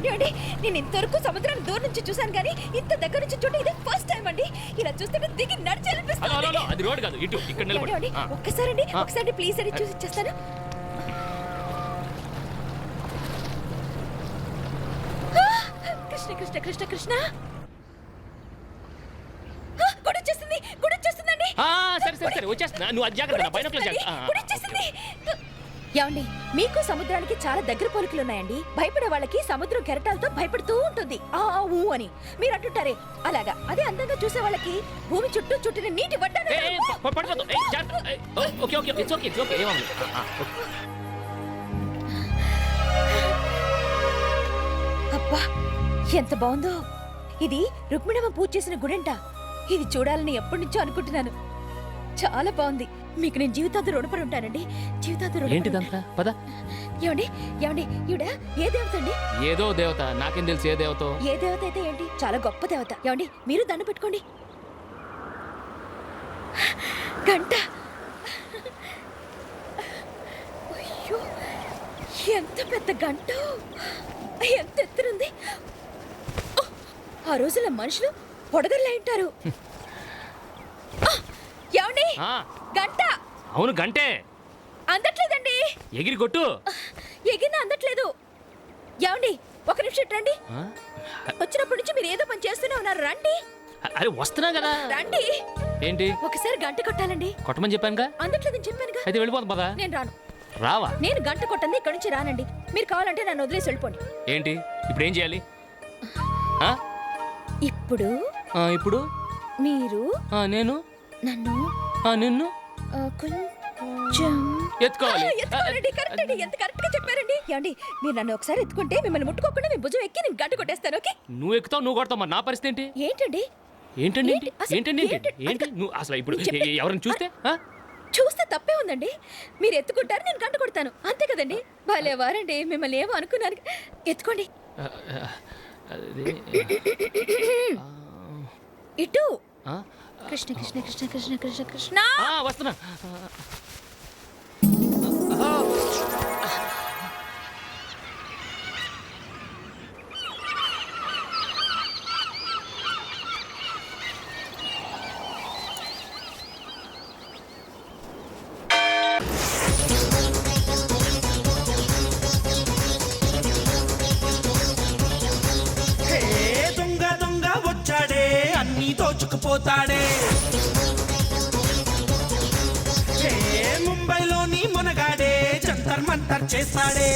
ఏమండి నేను ఇంతవరకు సముద్రాన్ని దూరం నుంచి చూశాను కానీ ఇంత దగ్గర నుంచి చూడటం ఇదే ఫస్ట్ టైం అండి. ఇలా చూస్తుంటే దిగి నడిచాలనిపిస్తుంది. అది రోడ్ కాదు. ఇటు ఇక్కడ నిలబడి. ఒక్కసారి అండి. ఒకసారి ప్లీజ్ అండి చూసి ఇచ్చేస్తాను కృష్ణ కృష్ణ కృష్ణ కృష్ణ. ఆ, గుడి వచ్చేసింది గుడి వచ్చేస్తుందండి ఆ, సరే సరే సరే వచ్చేస్తున్నా. నువ్వు అది జాగ్రత్త గుడి జాగ్రత్త. ఆ, గుడి వచ్చేసింది ఏమండి మీకు సముద్రానికి చాలా దగ్గర పోలికలు ఉన్నాయండి భయపడే వాళ్ళకి సముద్రం కెరటాలతో భయపడుతూ ఉంటుంది. ఆ ఆ, ఊ అని. మీరు అంటుంటారే అలాగా? అదే అందంగా చూసే వాళ్ళకి భూమి చుట్టూ చుట్టిన నీటి వడ్డాను. అబ్బా ఎంత బాగుందో. ఇది రుక్మిణమ్మ పూజ చేసిన గుడంట. ఇది చూడాలని ఎప్పటి నుంచో అనుకుంటున్నాను. చాలా బాగుంది. మీకు నేను జీవితాంతం రుణపడి ఉంటానండి జీవితాంతం ఏంటిదంతా? పద. ఏమండి? ఏమండి? ఈవిడ? ఏ దేవత అండి? ఏదో దేవత. నాకేం తెలుసు ఏ దేవతో? ఏ దేవత అయితే ఏంటి? చాలా గొప్ప దేవత. ఏమండి? మీరు దండ పెట్టుకోండి. గంట. అయ్యో! ఎంత పెద్ద గంట. ఎంత ఎత్తునుంది. ఆ రోజుల్లో మనుషులు పొడగర్లే ఉంటారు. ఆ, గంట. అవును గంటే. అందట్లేదండి. ఎగిరి కొట్టు. ఎగిరిన అందట్లేదు. ఏమండి ఒక నిమిషం ఇటు రండి. ఆ? వచ్చినప్పటి నుంచి మీరు ఏదో పని చేస్తూనే ఉన్నారు. రండి. అరే వస్తున్నా కదా. రండి. ఏంటి? ఒకసారి గంట కొట్టాలండి. కొట్టమని చెప్పానుగా? అందట్లేదని చెప్పానుగా. అయితే వెళ్ళిపోతాం పదా. నేను రాను. రావా? నేను గంట కొట్టంది ఇక్కడి నుంచి రానండి. మీరు కావాలంటే నన్ను వదిలేసి వెళ్ళిపోండి. ఏంటి? ఇప్పుడు ఏం చేయాలి? ఆ? ఇప్పుడు ఆ, ఇప్పుడు? మీరు ఆ, నేను? నన్ను? ఆ, నిన్ను? ఆ, కొంచెం ఎత్తుకోవాలి. ఎత్తుకోవాలండి కరెక్ట్ అండి ఎంత కరెక్ట్గా చెప్పారండి. ఏమండి మీరు నన్ను ఒకసారి ఎత్తుకుంటే మిమ్మల్ని ముట్టుకోకుండా మీ భుజం ఎక్కి నేను గంట కొట్టేస్తాను ఓకే? నువ్వు ఎక్కుతావు నువ్వు కొడతావు మరి నా పరిస్థితి ఏంటి? ఏంటండి? ఏంటండి? ఏంటి? అసలు ఏంటండి ఏంటి? ఏంటి? ఏంటి? అసలు- నువ్వు అసలు ఇప్పుడు ఎ- ఎవరిని చూస్తే? ఆ? చూస్తే తప్పే ఉందండి. మీరు ఎత్తుకుంటారు నేను గంట కొడతాను. అంతే కదండి. భలే వారండి మిమ్మల్ని ఏమో అనుకున్నాను. ఎత్తుకోండి. ఆ, ఆ, అది, ఇటు. ఆ, కృష్ణ కృష్ణ కృష్ణ కృష్ణ కృష్ణ కృష్ణ. వస్తున్నా. పోతాడే. ముంబైలోని మునగాడే జంతర్ మంతర్ చేస్తాడే.